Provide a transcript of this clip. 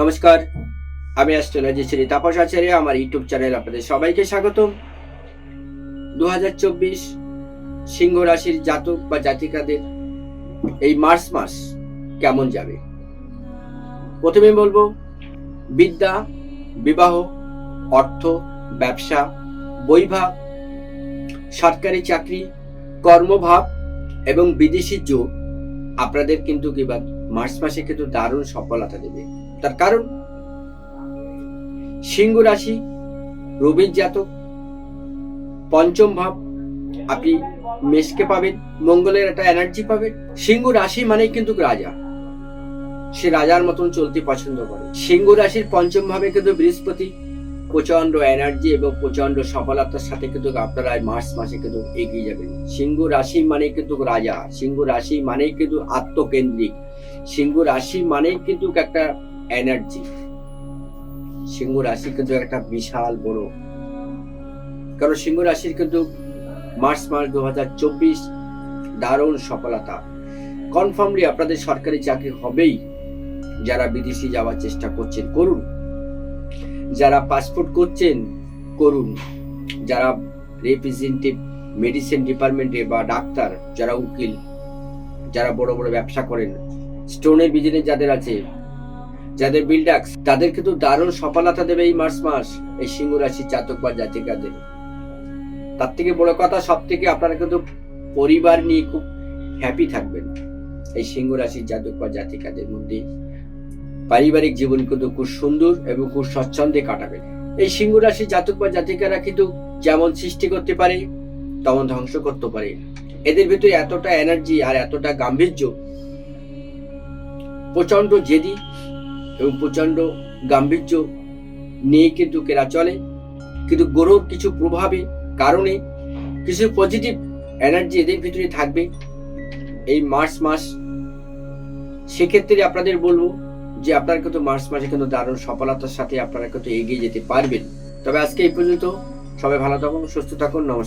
নমস্কার, আমি অ্যাস্ট্রোলজি শ্রী তাপস আচার্য, আমার ইউটিউব চ্যানেল আপনাদের সবাইকে স্বাগতম। দু হাজার চব্বিশ সিংহ রাশির জাতক বা জাতিকাদের এই মার্চ মাস কেমন যাবে? প্রথমে বলব, বিদ্যা, বিবাহ, অর্থ, ব্যবসা বৈভাগ সরকারি চাকরি, কর্মভাব এবং বিদেশি যোগ। আপনাদের কিন্তু এবার মার্চ মাসে কিন্তু দারুণ সফলতা দেবে। তার কারণ? সিংহ রাশি, রবির জাতক, পঞ্চম ভাব, আপনি মেষকে পাবেন, মঙ্গলের একটা এনার্জি পাবেন। সিংহ রাশি মানেই কিন্তু রাজা। সে রাজার মতন চলতে পছন্দ করে। সিংহ রাশির পঞ্চম ভাবে কিন্তু বৃহস্পতি প্রচণ্ড এনার্জি এবং প্রচণ্ড সফলতার সাথে কিন্তু আপনারা মার্চ মাসে কিন্তু এগিয়ে যাবেন। সিংহ রাশি মানে কিন্তু রাজা। সিংহ রাশি মানেই কিন্তু আত্মকেন্দ্রিক। সিংহ রাশি মানেই কিন্তু একটা এনার্জি সিংহ রাশি কিন্তু একটা বিশাল বড়। কারণ সিংহ রাশির কিন্তু মার্চ মাস দু হাজার চব্বিশ দারুণ সফলতা। কনফার্মলি আপনাদের সরকারি চাকরি হবেই। যারা বিদেশি যাওয়ার চেষ্টা করছেন, করুন। যারা পাসপোর্ট করছেন, করুন। যারা রিপ্রেজেন্টেটিভ মেডিসিন ডিপার্টমেন্টে বা ডাক্তার, যারা উকিল, যারা বড় বড় ব্যবসা করেন স্টোনের বিজনেস যাদের আছে যাদের বিল্ডাক্স তাদের কিন্তু দারুণ সফলতা দেবে এই মার্চ মাস, এই সিংহ রাশির জাতক বা জাতিকাদের। তার থেকে বড় কথা সব থেকে আপনারা কিন্তু পরিবার নিয়ে খুব হ্যাপি থাকবেন এই সিংহ রাশির জাতক বা জাতিকাদের মধ্যে। পারিবারিক জীবন কিন্তু খুব সুন্দর এবং খুব স্বচ্ছন্দে কাটাবেন। এই সিংহ রাশির জাতক বা জাতিকারা কিন্তু যেমন সৃষ্টি করতে পারে, তেমন ধ্বংস করতে পারে। এদের ভিতরে এতটা এনার্জি আর এতটা গাম্ভীর্য প্রচণ্ড জেদি এবং প্রচণ্ড গাম্ভীর্য নিয়ে কিন্তু কেরা চলে। কিন্তু গ্রহর কিছু প্রভাবে কারণে কিছু পজিটিভ এনার্জি এদের ভিতরে থাকবে। এই মার্চ মাস, সেক্ষেত্রে আপনাদের বলব যে আপনারা কিন্তু মার্চ মাসে কিন্তু দারুণ সফলতার সাথে আপনারা কিন্তু এগিয়ে যেতে পারবেন। তবে আজকে এই পর্যন্ত সবাই ভালো থাকুন, সুস্থ থাকুন, নমস্কার।